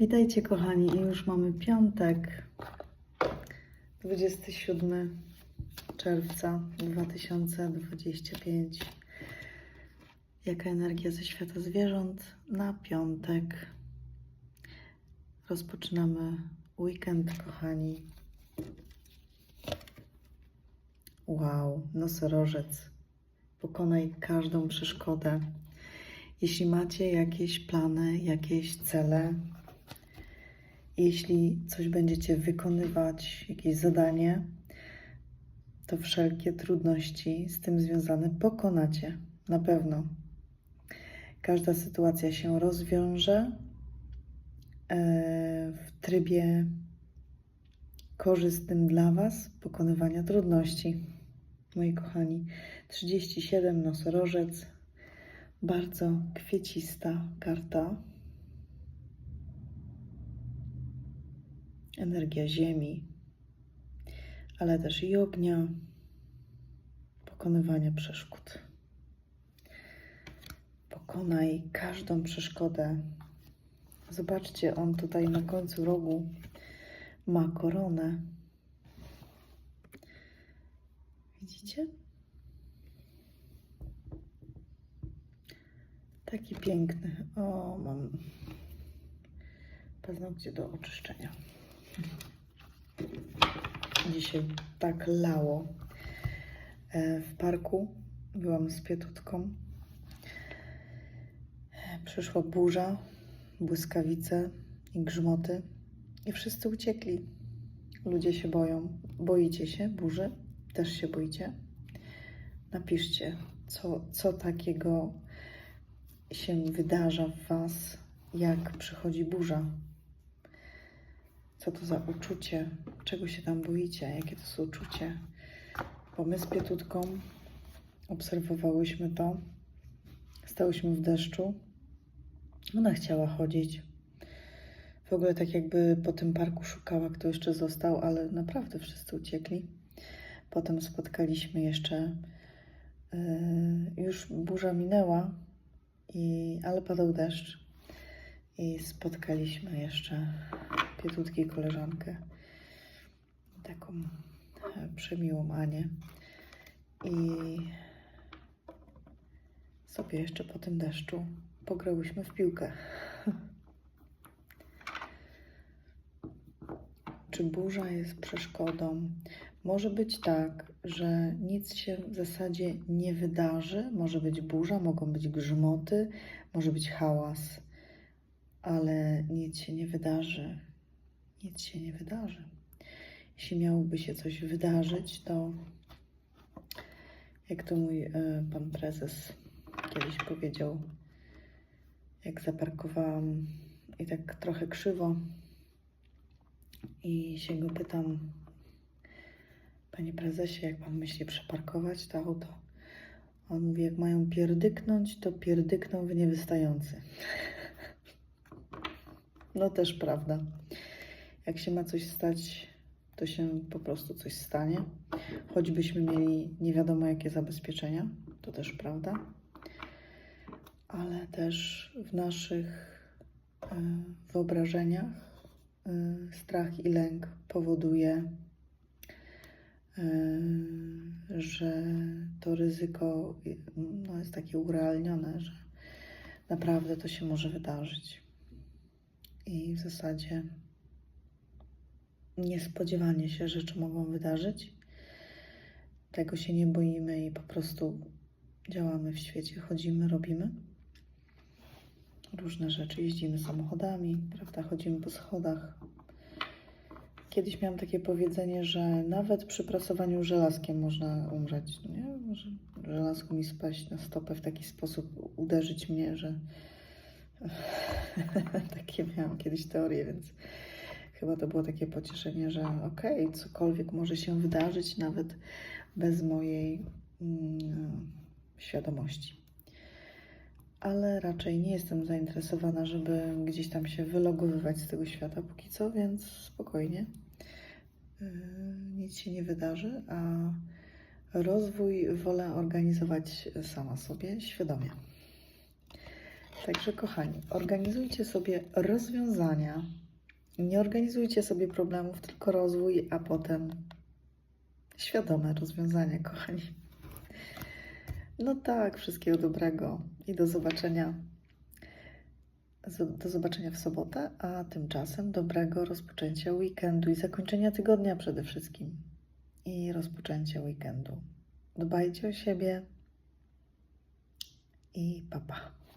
Witajcie kochani, i już mamy piątek, 27 czerwca 2025. Jaka energia ze świata zwierząt na piątek? Rozpoczynamy weekend, kochani. Wow, nosorożec. Pokonaj każdą przeszkodę. Jeśli macie jakieś plany, jakieś cele, jeśli coś będziecie wykonywać, jakieś zadanie, to wszelkie trudności z tym związane pokonacie. Na pewno. Każda sytuacja się rozwiąże e, w trybie korzystnym dla Was pokonywania trudności. Moi kochani, 37 nosorożec, bardzo kwiecista karta. Energia ziemi, ale też i ognia, pokonywania przeszkód. Pokonaj każdą przeszkodę. Zobaczcie, on tutaj na końcu rogu ma koronę. Widzicie? Taki piękny. O, mam paznokcie do oczyszczenia. Dzisiaj tak lało e, w parku. Byłam z Pietutką. E, Przyszła burza, błyskawice i grzmoty i wszyscy uciekli. Ludzie się boją. Boicie się burzy? Też się boicie? Napiszcie, co, co takiego się wydarza w Was, jak przychodzi burza. Co to za uczucie? Czego się tam boicie? Jakie to jest uczucie? Bo my z Pietutką obserwowałyśmy to. Stałyśmy w deszczu. Ona chciała chodzić. W ogóle tak jakby po tym parku szukała, kto jeszcze został, ale naprawdę wszyscy uciekli. Potem spotkaliśmy jeszcze, yy, już burza minęła, i, ale padał deszcz. I spotkaliśmy jeszcze Pietutki koleżankę, taką e, przemiłą Anię. I sobie jeszcze po tym deszczu pograłyśmy w piłkę. Czy burza jest przeszkodą? Może być tak, że nic się w zasadzie nie wydarzy. Może być burza, mogą być grzmoty, może być hałas, ale nic się nie wydarzy nic się nie wydarzy. Jeśli miałoby się coś wydarzyć, to jak to mój e, pan prezes kiedyś powiedział, jak zaparkowałam i tak trochę krzywo i się go pytam, panie prezesie, jak pan myśli przeparkować to auto? On mówi, jak mają pierdyknąć, to pierdykną w niewystający. No też prawda. Jak się ma coś stać, to się po prostu coś stanie. Choćbyśmy mieli nie wiadomo jakie zabezpieczenia, to też prawda. Ale też w naszych e, wyobrażeniach e, strach i lęk powoduje, e, że to ryzyko no, jest takie urealnione, że naprawdę to się może wydarzyć. I w zasadzie niespodziewanie się rzeczy mogą wydarzyć. Tego się nie boimy i po prostu działamy w świecie, chodzimy, robimy różne rzeczy, jeździmy samochodami, prawda, chodzimy po schodach. Kiedyś miałam takie powiedzenie, że nawet przy prasowaniu żelazkiem można umrzeć, no nie? Może żelazko mi spaść na stopę w taki sposób, uderzyć mnie, że takie miałam kiedyś teorie, więc chyba to było takie pocieszenie, że okej, okay, cokolwiek może się wydarzyć, nawet bez mojej mm, świadomości. Ale raczej nie jestem zainteresowana, żeby gdzieś tam się wylogowywać z tego świata póki co, więc spokojnie. Yy, nic się nie wydarzy, a rozwój wolę organizować sama sobie świadomie. Także, kochani, organizujcie sobie rozwiązania. Nie organizujcie sobie problemów, tylko rozwój, a potem świadome rozwiązania, kochani. No tak, wszystkiego dobrego i do zobaczenia. Do zobaczenia w sobotę, a tymczasem dobrego rozpoczęcia weekendu i zakończenia tygodnia przede wszystkim. I rozpoczęcia weekendu. Dbajcie o siebie i papa. Pa.